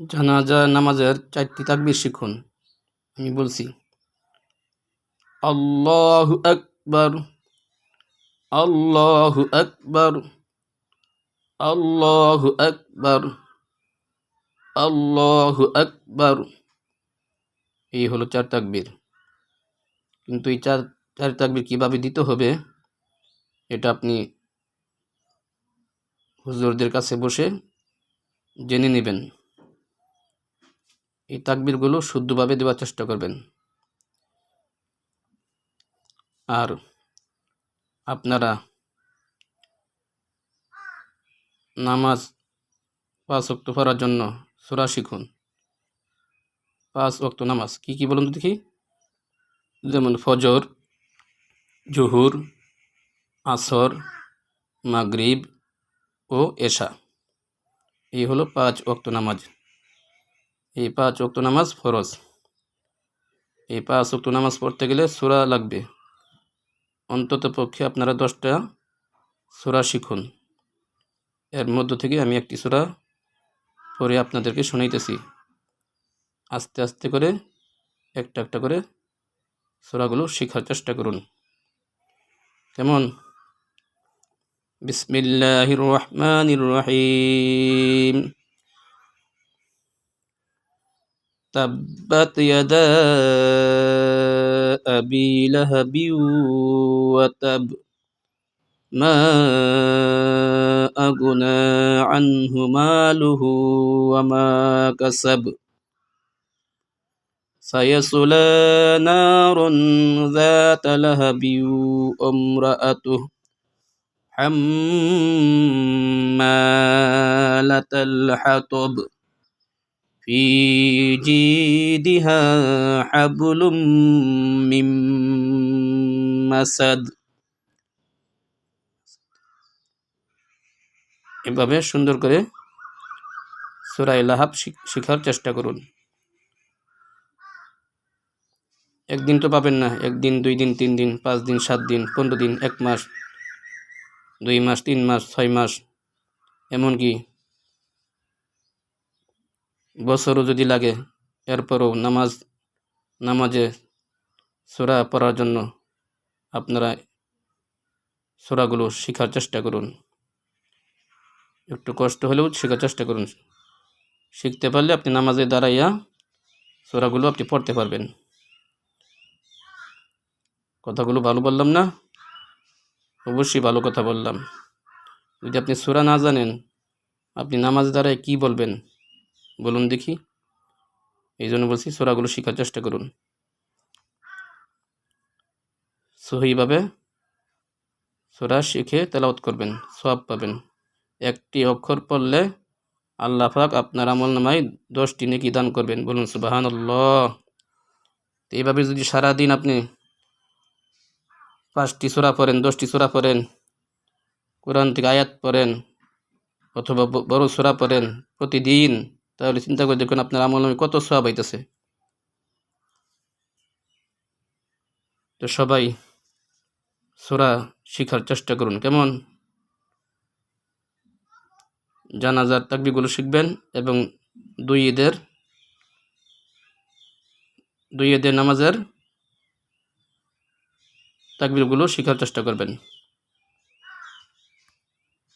জানাজা, নামাজের চারটি তাকবীর শিখুন। আমি বলছি, আল্লাহু আকবার আল্লাহু আকবার আল্লাহু আকবার আল্লাহু আকবার। এই হলো চার তাকবীর। কিন্তু এই চার চার তাকবীর কীভাবে দিতে হবে, এটা আপনি হুজুরদের কাছে বসে জেনে নেবেন। এই তাকবীরগুলো শুদ্ধভাবে দেওয়ার চেষ্টা করবেন। আর আপনারা নামাজ পাঁচ অক্ত পড়ার জন্য সুরা শিখুন। পাঁচ অক্ত নামাজ কি কি বলুন দেখি। যেমন ফজর, জহুর, আসর, মাগরিব ও এশা। এই হলো পাঁচ অক্ত নামাজ। এই পাঁচ অক্ত নামাজ ফরজ। এই পাঁচ অক্ত নামাজ পড়তে গেলে সুরা লাগবে। অন্তত পক্ষে আপনারা দশটা সুরা শিখুন। এর মধ্য থেকে আমি একটি সুরা পরে আপনাদেরকে শোনাইতেছি। আস্তে আস্তে করে একটা একটা করে সুরাগুলো শেখার চেষ্টা করুন। কেমন? বিসমিল্লাহির রহমানির রহিম। تبت يدا أبي لهب وتب ما أغنى عنه ماله وما كسب سيصلى نارا ذات لهب وامرأته حمالة الحطب في جيدها حبل من مسد এভাবে সুন্দর করে সুরাই লাহাব শেখার চেষ্টা করুন একদিন তো পাবেন না একদিন দুই দিন তিন দিন পাঁচ দিন সাত দিন পনেরো দিন এক মাস দুই মাস তিন মাস ছয় মাস এমনকি বছরও যদি লাগে, এরপরও নামাজ, নামাজে সোরা পড়ার জন্য আপনারা সোরাগুলো শেখার চেষ্টা করুন। একটু কষ্ট হলেও শেখার চেষ্টা করুন। শিখতে পারলে আপনি নামাজে দাঁড়াইয়া সোরাগুলো আপনি পড়তে পারবেন। কথাগুলো ভালো বললাম না? অবশ্যই ভালো কথা বললাম। যদি আপনি সোরা না জানেন, আপনি নামাজ দ্বারায় কি বলবেন? বলুন দেখি। এই জন্য বলছি সোরাগুলো শেখার চেষ্টা করুন। সহিভাবে সোরা শিখে তেলাওত করবেন সব পাবেন। একটি অক্ষর পড়লে আল্লাহ পাক আপনার আমল নামায় দশটি নেকি দান করবেন। বলুন সুবাহান আল্লাহ এইভাবে যদি সারাদিন আপনি পাঁচটি সোরা পড়েন, দশটি সোরা পড়েন, কোরআন থেকে আয়াত পড়েন অথবা বড় সোরা পড়েন, প্রতিদিন তাহলে চিন্তা করে দেখুন আপনার আমল নামে কত সব হইতেছে তো সবাই সোরা শিখার চেষ্টা করুন, কেমন? জানাজার তাকবিগুলো শিখবেন এবং দুই ঈদের দুই ঈদের নামাজের তাকবিরগুলো শেখার চেষ্টা করবেন।